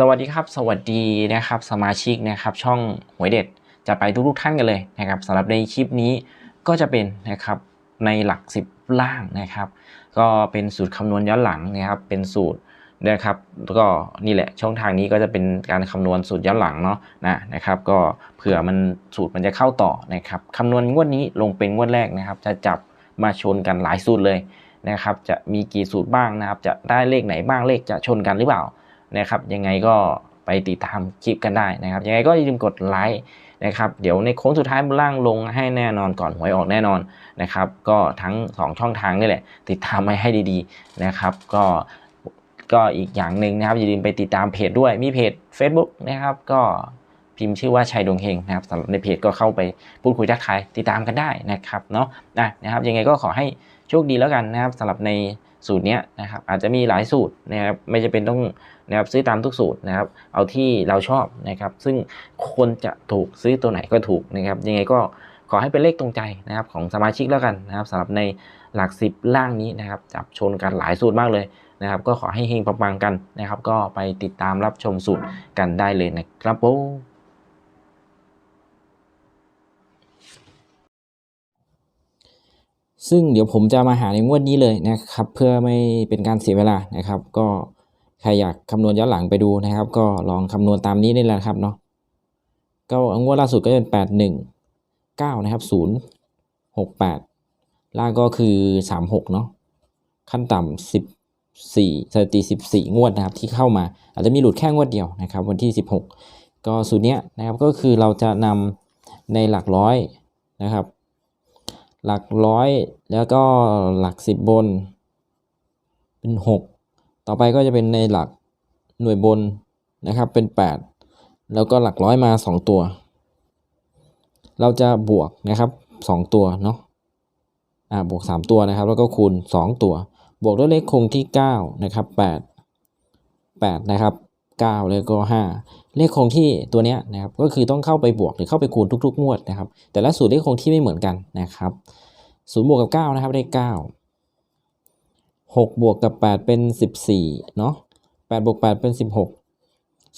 สวัสดีครับ สวัสดีนะครับสมาชิกนะครับช่องหวยเด็ดจะไปทุกๆท่านกันเลยนะครับสำหรับในคลิปนี้ก็จะเป็นนะครับในหลัก 10 ล่างนะครับ ก็เป็นสูตรคำนวณย้อนหลังนะครับเป็นสูตรนะครับแล้วก็นี่แหละช่องทางนี้ก็จะเป็นการคำนวณสูตรย้อนหลังเนาะนะนะครับ ก็เผื่อมันสูตรมันจะเข้าต่อนะครับคำนวณงวดนี้ลงเป็นงวดแรกนะครับ จะจับมาชนกันหลายสูตรเลยนะครับ จะมีกี่สูตรบ้างนะครับ จะได้เลขไหนบ้างเลขจะชนกันหรือเปล่า นะครับ ยังไงก็ไปติดตามคลิปกันได้นะครับ ยังไงก็อย่าลืมกดไลค์นะครับ เดี๋ยวในโค้งสุดท้ายล่างลงให้แน่นอนก่อนหวยออกแน่นอนนะครับ ก็ทั้ง 2 ช่องทางนี่แหละ ติดตามไว้ให้ดีๆนะครับ ก็ก็อีกอย่างหนึ่งนะครับ อย่าลืมไปติดตามเพจด้วยมีเพจ Facebook นะครับ ก็พิมพ์ชื่อว่าชัยดวงเฮงนะครับสำหรับในเพจก็เข้าไปพูดคุยทักทายติดตามกันได้นะครับเนาะนะนะครับ ยังไงก็ขอให้โชคดีแล้วกันนะครับสำหรับในสูตรเนี้ยนะครับอาจจะมีหลายสูตรนะครับไม่จะเป็นต้อง นะครับซื้อตามทุกสูตรนะครับ เอาที่เราชอบนะครับ ซึ่งคนจะถูกซื้อตัวไหนก็ถูกนะครับ ยังไงก็ขอให้เป็นเลขตรงใจนะครับของสมาชิกแล้วกันนะครับสำหรับในหลักสิบล่างนี้นะครับ จับชนกันหลายสูตรมากเลยนะครับ ก็ขอให้เฮงปังๆกันนะครับ ก็ไปติดตามรับชมสูตรกันได้เลยนะครับผมซึ่งเดี๋ยวผมจะมาหาในงวดนี้เลยนะครับ เพื่อไม่เป็นการเสียเวลานะครับ ก็ ครอยากคำนวณย้อนหลังไปดูนะครับ ก็ลองคำนวณตามนี้ได้เลยครับเนาะก็งวดล่าสุดก็เป็นแปดหนึ่งเก้านะครับศูนย์หกแปดล่างก็คือสามหกเนาะขั้นต่ำสิบสี่สถิติสิบสี่งวดนะครับที่เข้ามา อาจจะมีหลุดแค่งวดเดียวนะครับ วันที่สิบหกก็สูตรเนี้ยนะครับก็คือเราจะนำในหลักร้อยนะครับ หลักร้อยแล้วก็หลักสิบบนเป็นหก ต่อไปก็จะเป็นในหลักหน่วยบนนะครับเป็นแปดแล้วก็หลักร้อยมาสองตัว เราจะบวกนะครับสองตัวเนาะอ่าบวกสามตัวนะครับ แล้วก็คูณสองตัว บวกด้วยเลขคงที่เก้านะครับแปดแปดนะครับเก้าแล้วก็ห้าเลขคงที่ตัวเนี้ยนะครับก็คือต้องเข้าไปบวกหรือเข้าไปคูณทุกๆงวดนะครับ แต่ละสูตรเลขคงที่ไม่เหมือนกันนะครับศูนย์บวกกับเก้านะครับได้เก้าหกบวกกับแปดเป็นสิบสี่เนาะแปดบวกแปดเป็นสิบหก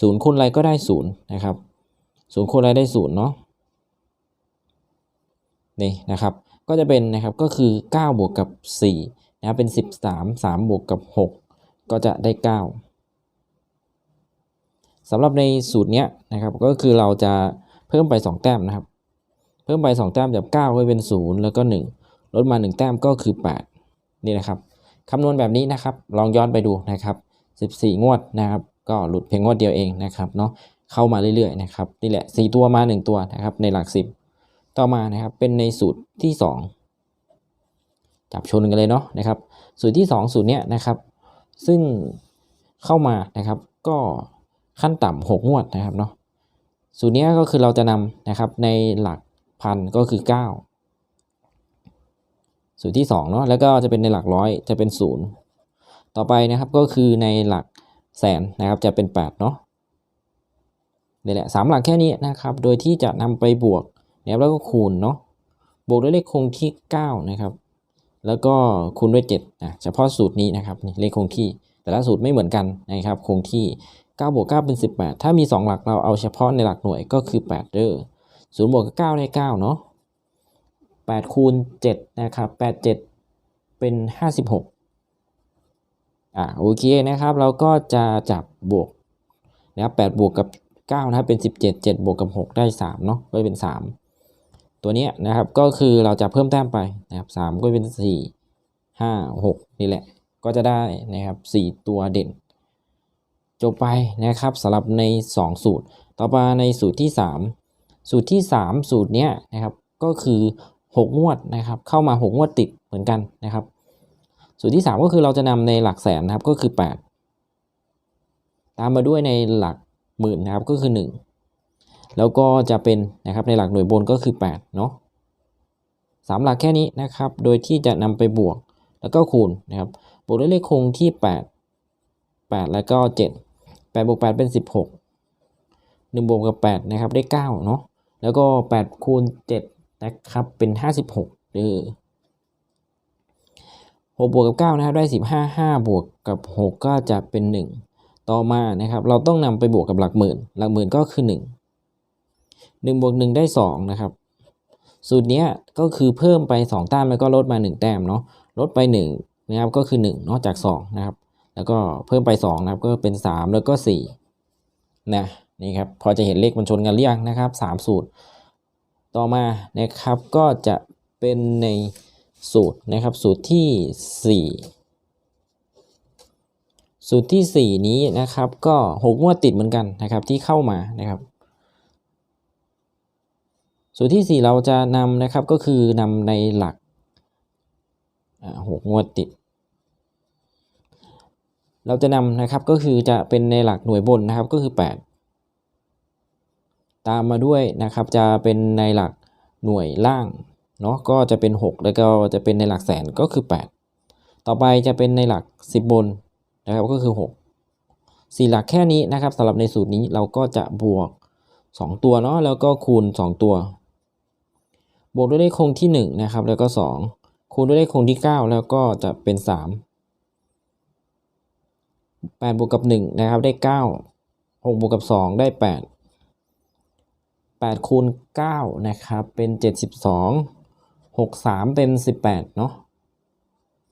ศูนย์คูณอะไรก็ได้ศูนย์นะครับศูนย์คูณอะไรได้ศูนย์เนาะนี่นะครับ ก็จะเป็นนะครับ ก็คือเก้าบวกกับสี่นะครับเป็นสิบสามสามบวกกับหกก็จะได้เก้าสำหรับในสูตรเนี้ยนะครับ ก็คือเราจะเพิ่มไป 2 แต้มนะครับ เพิ่มไป 2 แต้มจาก 9 ก็เป็น 0 แล้วก็ 1 ลดมา 1 แต้มก็คือ 8 นี่นะครับ คำนวณแบบนี้นะครับ ลองย้อนไปดูนะครับ 14 งวดนะครับ ก็หลุดเพียงงวดเดียวเองนะครับเนาะเข้ามาเรื่อยๆนะครับนี่แหละ 4 ตัวมา 1 ตัวนะครับ ในหลัก 10 ต่อมานะครับเป็นในสูตรที่ 2 จับชนกันเลยเนาะนะครับ สูตรที่ 2 สูตรเนี้ยนะครับ ซึ่งเข้ามานะครับก็ขั้นต่ำหกงวดนะครับเนาะสูตรนี้ก็คือเราจะนำนะครับในหลักพันก็คือ 9 สูตรที่2เนาะแล้วก็จะเป็นในหลักร้อยจะเป็น 0 ต่อไปนะครับก็คือในหลักแสนนะครับจะเป็น8เนาะนี่แหละสามหลักแค่นี้นะครับ โดยที่จะนำไปบวกนะครับแล้วก็คูณเนาะบวกด้วยเลขคงที่ 9 นะครับ แล้วก็คูณด้วย7นะเฉพาะสูตรนี้นะครับนี่เลขคงที่ แต่ละสูตรไม่เหมือนกันนะครับคงที่9บวก9เป็น 18 ถ้ามี 2 หลักเราเอาเฉพาะในหลักหน่วยก็คือ8เด้อ0บวกกับ9ได้9เนาะ 8คูณ7นะครับ8 7 เป็น 56อ่าโอเคนะครับ เราก็จะจับบวกนะครับ8บวกกับ 9 นะครับเป็น 17 7 บวกกับ 6 ได้ 3 เนาะก็เป็น 3 ตัวนี้นะครับก็คือเราจะเพิ่มแต้มไปนะครับ3ก็เป็น 4 5 6 นี่แหละ ก็จะได้นะครับ 4 ตัวเด่น จบไปนะครับสำหรับใน 2 สูตร ต่อมาในสูตรที่ 3 สูตรที่ 3 สูตรเนี้ยนะครับก็คือ 6 งวดนะครับเข้ามา 6 งวดติดเหมือนกันนะครับ สูตรที่ 3 ก็คือเราจะนำในหลักแสนนะครับก็คือ 8 ตามมาด้วยในหลักหมื่นนะครับก็คือ 1 แล้วก็จะเป็นนะครับในหลักหน่วยบนก็คือ8เนาะสามหลักแค่นี้นะครับ โดยที่จะนำไปบวกแล้วก็คูณนะครับบวกด้วยเลขคงที่ 8 8 แล้วก็ 7 8บวก8เป็น 16 1บวกกับ8นะครับได้9เนาะแล้วก็ 8 คูณ 7 นะครับ เป็น 56เออ6บวกกับ 9 นะครับ ได้ 15 5 บวกกับ 6 ก็จะเป็น 1 ต่อมานะครับ เราต้องนำไปบวกกับหลักหมื่น หลักหมื่นก็คือ 1 1บวก1ได้ 2 นะครับ สูตรนี้ก็คือเพิ่มไป 2 แต้มแล้วก็ลดมา 1 แต้มเนาะ ลดไป 1 นะครับ ก็คือ 1 เนาะจาก 2 นะครับ แล้วก็เพิ่มไป 2 นะครับ ก็เป็น 3 แล้วก็ 4 นะ นี่ครับ พอจะเห็นเลขมันชนกันหรือยังนะครับ 3 สูตร ต่อมานะครับก็จะเป็นในสูตรนะครับสูตรที่ 4 สูตรที่ 4 นี้นะครับก็6งวดติดเหมือนกันนะครับที่เข้ามานะครับสูตรที่ 4 เราจะนำนะครับก็คือนำในหลักหกงวดติด เราจะนำนะครับก็คือจะเป็นในหลักหน่วยบนนะครับก็คือ 8 ตามมาด้วยนะครับจะเป็นในหลักหน่วยล่างเนาะก็จะเป็น 6 แล้วก็จะเป็นในหลักแสนก็คือ 8 ต่อไปจะเป็นในหลัก 10 บนนะครับก็คือ 6 4 หลักแค่นี้นะครับสำหรับในสูตรนี้เราก็จะบวก 2 ตัวเนาะแล้วก็คูณ 2 ตัว บวกด้วยเลขคงที่ 1 นะครับ แล้วก็ 2 คูณด้วยเลขคงที่ 9 แล้วก็จะเป็น 3 8บวกกับ1นะครับได้ 9 6บวกกับ 2 ได้ 8 8คูณ9นะครับ เป็น 72 63 เป็น 18เนาะ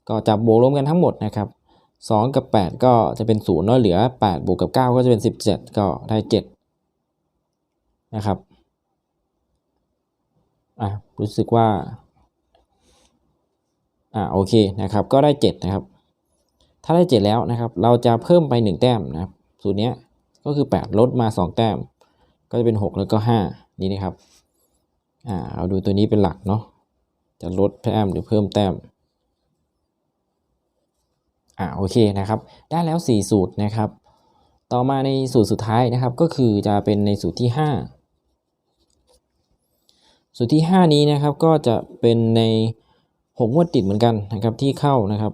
ก็จับบวกรวมกันทั้งหมดนะครับ2กับ 8 ก็จะเป็น0เนาะเหลือ 8 บวกกับ 9 ก็จะเป็น 17 ก็ได้ 7 นะครับอะรู้สึกว่าอ่าโอเคนะครับ ก็ได้ 7 นะครับ ถ้าได้ 7 แล้วนะครับ เราจะเพิ่มไป 1 แต้มนะครับสูตรเนี้ยก็คือ 8 ลดมา 2 แต้ม ก็จะเป็น 6 แล้วก็ 5 นี่นะครับ อ่าเอาดูตัวนี้เป็นหลักเนาะ จะลดแต้มหรือเพิ่มแต้ม อ่า โอเคนะครับ ได้แล้ว 4 สูตรนะครับ ต่อมาในสูตรสุดท้ายนะครับ ก็คือจะเป็นในสูตรที่ 5 สูตรที่ 5 นี้นะครับ ก็จะเป็นใน 6 งวดติดเหมือนกันนะครับที่เข้านะครับ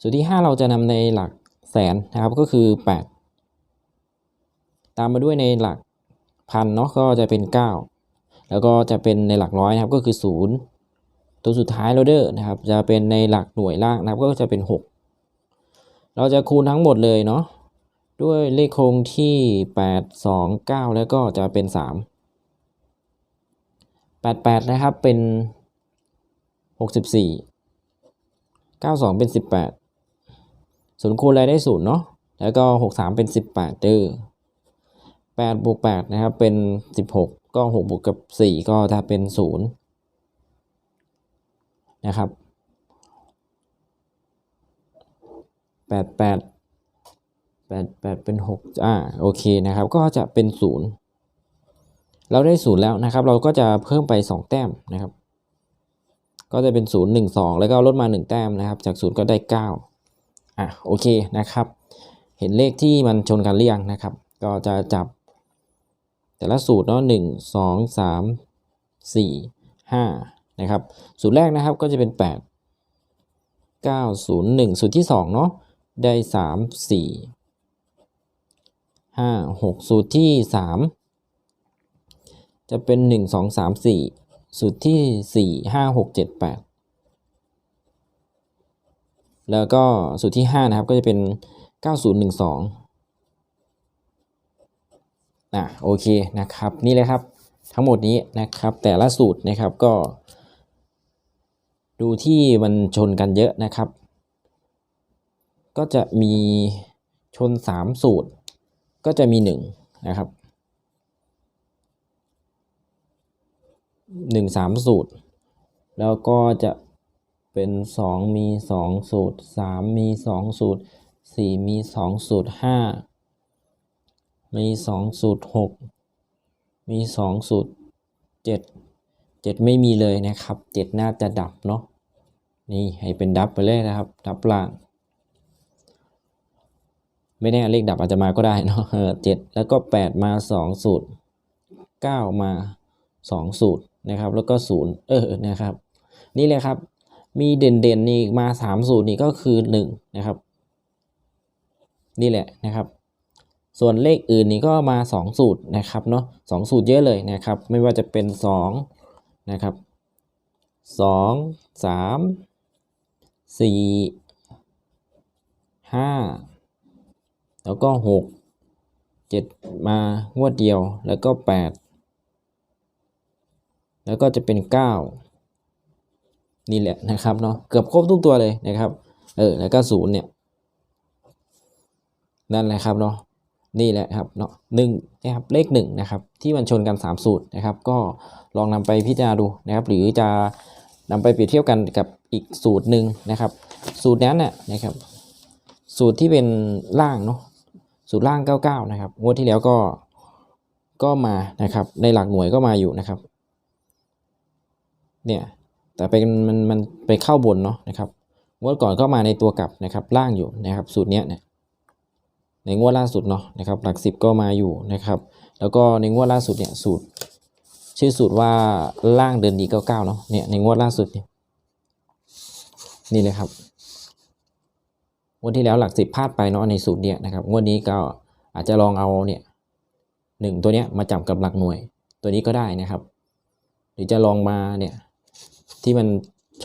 สูตรที่ 5 เราจะนำในหลัก แสนนะครับก็คือ 8 ตามมาด้วยในหลักพันเนาะก็จะเป็น 9 แล้วก็จะเป็นในหลักร้อยนะครับก็คือ 0 ตัวสุดท้ายเรเดอร์นะครับจะเป็นในหลักหน่วยล่างนะครับก็จะเป็น 6 เราจะคูณทั้งหมดเลยเนาะด้วยเลขคงที่ 8 2 9 แล้วก็จะเป็น 3 88 นะครับ เป็น 64 92 เป็น 18 ศูนย์คูณอะไรได้ศูนย์เนาะแล้วก็หกสามเป็นสิบแปดเด้อแปดบวกแปดนะครับเป็นสิบหกก็หกบวกกับสี่ก็จะเป็นศูนย์นะครับแปดแปดแปดแปดเป็นหกอ่าโอเคนะครับ ก็จะเป็นศูนย์เราได้ศูนย์แล้วนะครับ เราก็จะเพิ่มไปสองแต้มนะครับ ก็จะเป็นศูนย์หนึ่งสองแล้วก็ลดมาหนึ่งแต้มนะครับ จากศูนย์ก็ได้เก้า อะโอเคนะครับ เห็นเลขที่มันชนกันหรือยังนะครับ ก็จะจับ แต่ละสูตรเนาะหนึ่งสองสามสี่ห้านะครับ สูตรแรกนะครับก็จะเป็นแปดเก้าศูนย์หนึ่งสูตรที่สองเนาะได้สามสี่ห้าหกสูตรที่สามจะเป็นหนึ่งสองสามสี่สูตรที่สี่ห้าหกเจ็ดแปด แล้วก็สูตรที่ 5 นะครับ ก็จะเป็น 9012อะโอเคนะครับ นี่เลยครับทั้งหมดนี้นะครับ แต่ละสูตรนะครับก็ ดูที่มันชนกันเยอะนะครับ ก็จะมีชน 3 สูตร ก็จะมี 1 นะครับ 1 3 สูตร แล้วก็จะ เป็นสองมีสองสูตรสามมีสองสูตรสี่มีสองสูตรห้ามีสองสูตรหกมีสองสูตรเจ็ดเจ็ดไม่มีเลยนะครับเจ็ดน่าจะดับเนาะนี่ให้เป็นดับไปเลยนะครับ ดับล่าง ไม่แน่เลขดับอาจจะมาก็ได้เนาะเออเจ็ดแล้วก็แปดมาสองสูตรเก้ามาสองสูตรนะครับ แล้วก็ศูนย์เออนะครับ นี่เลยครับ มีเด่นๆนี่มาสามสูตรนี่ก็คือหนึ่งนะครับ นี่แหละนะครับ ส่วนเลขอื่นนี่ก็มาสองสูตรนะครับเนาะสองสูตรเยอะเลยนะครับ ไม่ว่าจะเป็นสองนะครับสองสามสี่ห้าแล้วก็หกเจ็ดมางวดเดียวแล้วก็แปดแล้วก็จะเป็นเก้า นี่แหละนะครับเนาะเกือบครบทุกตัวเลยนะครับ เออแล้วก็ศูนย์เนี่ยนั่นแหละครับเนาะนี่แหละครับเนาะหนึ่งนะครับเลขหนึ่งนะครับ ที่มันชนกัน 3 สูตรนะครับ ก็ลองนำไปพิจารณาดูนะครับ หรือจะนำไปเปรียบเทียบกันกับอีกสูตรหนึ่งนะครับ สูตรนั้นน่ะนะครับ สูตรที่เป็นล่างเนาะสูตรล่าง 99 นะครับงวดที่แล้วก็ก็มานะครับ ในหลักหน่วยก็มาอยู่นะครับ เนี่ย แต่เป็นมันมันไปเข้าบนเนาะนะครับงวดก่อนก็มาในตัวกลับนะครับล่างอยู่นะครับสูตรเนี้ยเนี่ยในงวดล่าสุดเนาะนะครับหลักสิบก็มาอยู่นะครับ แล้วก็ในงวดล่าสุดเนี่ยสูตร ชื่อสูตรว่าล่างเดินดีเก้าเก้าเนาะเนี่ยในงวดล่าสุดเนี่ยนี่เลยครับงวดที่แล้วหลักสิบพลาดไปเนาะในสูตรเนี่ยนะครับงวดนี้ก็อาจจะลองเอาเนี่ยหนึ่งตัวเนี้ยมาจับกับหลักหน่วย ตัวนี้ก็ได้นะครับ หรือจะลองมาเนี่ย ที่มัน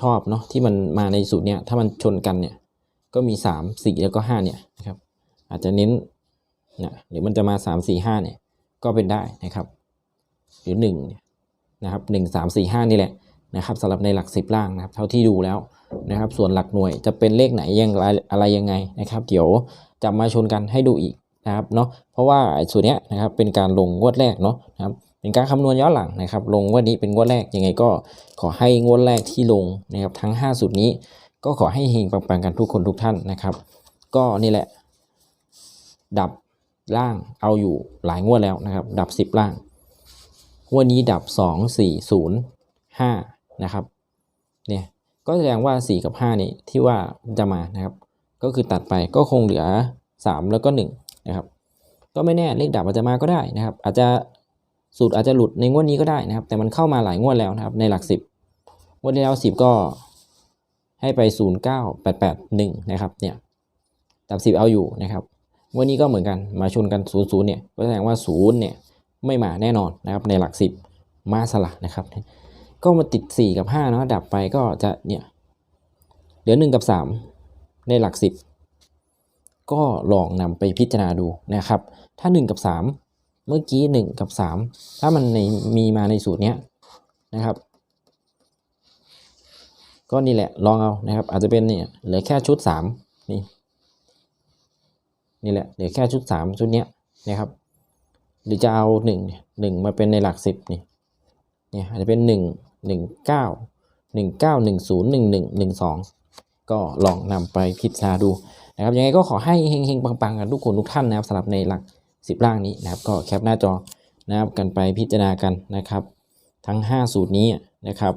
ชอบเนาะที่มันมาในสูตรเนี่ยถ้ามันชนกันเนี่ยก็มีสามสี่แล้วก็ห้าเนี่ยนะครับอาจจะเน้นนะหรือมันจะมาสามสี่ห้าเนี่ยก็เป็นได้นะครับ หรือหนึ่งนะครับหนึ่งสามสี่ห้านี่แหละนะครับสำหรับในหลักสิบล่างนะครับ เท่าที่ดูแล้วนะครับ ส่วนหลักหน่วยจะเป็นเลขไหนยังไรอะไรยังไงนะครับ เดี๋ยวจะมาชนกันให้ดูอีกนะครับเนาะเพราะว่าส่วนเนี้ยนะครับเป็นการลงงวดแรกเนาะนะครับ เป็นการคำนวณย้อนหลังนะครับ ลงวดนี้เป็นงวดแรกยังไงก็ขอให้งวดแรกที่ลงนะครับทั้ง 5 สูตรนี้ ก็ขอให้เฮงปังๆกันทุกคนทุกท่านนะครับ ก็นี่แหละ ดับล่างเอาอยู่หลายงวดแล้วนะครับ ดับ 10 ล่างงวดนี้ดับ 2 4 0 5 นะครับเนี่ยก็แสดงว่า 4 กับ 5 นี่ที่ว่าจะมานะครับ ก็คือตัดไปก็คงเหลือ 3 แล้วก็ 1 นะครับ ก็ไม่แน่เลขดับอาจจะมาก็ได้นะครับ อาจจะ สูตรอาจจะหลุดในงวดนี้ก็ได้นะครับ แต่มันเข้ามาหลายงวดแล้วนะครับ ในหลัก 10งวดที่แล้ว 10 ก็ให้ไป 0 9 8 8 1 นะครับเนี่ยดับ10 เอาอยู่นะครับงวันนี้ก็เหมือนกันมาชนกัน0ูนย์เนี่ยก็แสดงว่า 0 เนี่ยไม่มาแน่นอนนะครับ ในหลัก 10 มาสละนะครับ ก็มาติด 4 กับ 5 เนาะดับไปก็จะเนี่ยเหลือ 1 กับ 3 ในหลัก 10 ก็ลองนำไปพิจารณาดูนะครับ ถ้า 1 กับ 3 เมื่อกี้ 1 กับ 3 ถ้ามันในมีมาในสูตรเนี้ยนะครับ ก็นี่แหละลองเอานะครับ อาจจะเป็นเนี่ยเหลือแค่ชุด 3 นี่ นี่แหละเหลือแค่ชุดสามชุดเนี้ยนะครับ หรือจะเอาหนึ่งหนึ่งมาเป็นในหลักสิบนี่เนี่ยอาจจะเป็นหนึ่งหนึ่งเก้าหนึ่งเก้าหนึ่งศูนย์หนึ่งหนึ่งหนึ่งสองก็ลองนำไปพิจารณาดูนะครับยังไงก็ขอให้เฮงๆปังๆกันทุกคนทุกท่านนะครับสำหรับในหลัก สิบล่างนี้นะครับ ก็แคปหน้าจอนะครับกันไปพิจารณากันนะครับ ทั้ง 5 สูตรนี้นะครับ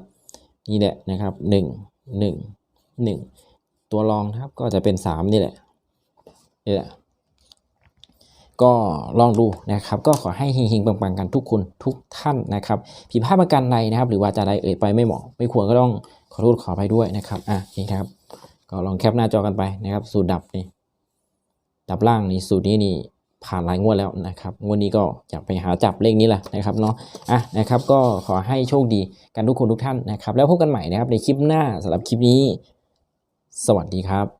นี่แหละนะครับ 1 1 1 ตัวรองนะครับก็จะเป็น 3 นี่แหละนี่แหละก็ลองดูนะครับ ก็ขอให้เฮงๆปังๆกันทุกคนทุกท่านนะครับผิดพลาดประการใดนะครับ หรือว่าจะใดเอ่ยไปไม่เหมาะ ไม่ควรก็ต้องขอโทษขออภัยด้วยนะครับอะนี่ครับ ก็ลองแคปหน้าจอกันไปนะครับ สูตรดับนี่ดับล่างนี่สูตรนี้นี่ ผ่านหลายงวดแล้วนะครับงวดนี้ก็อยากไปหาจับเลขนี้แหละนะครับเนาะอะนะครับก็ขอให้โชคดีกันทุกคนทุกท่านนะครับ แล้วพบกันใหม่นะครับในคลิปหน้าสำหรับคลิปนี้ สวัสดีครับ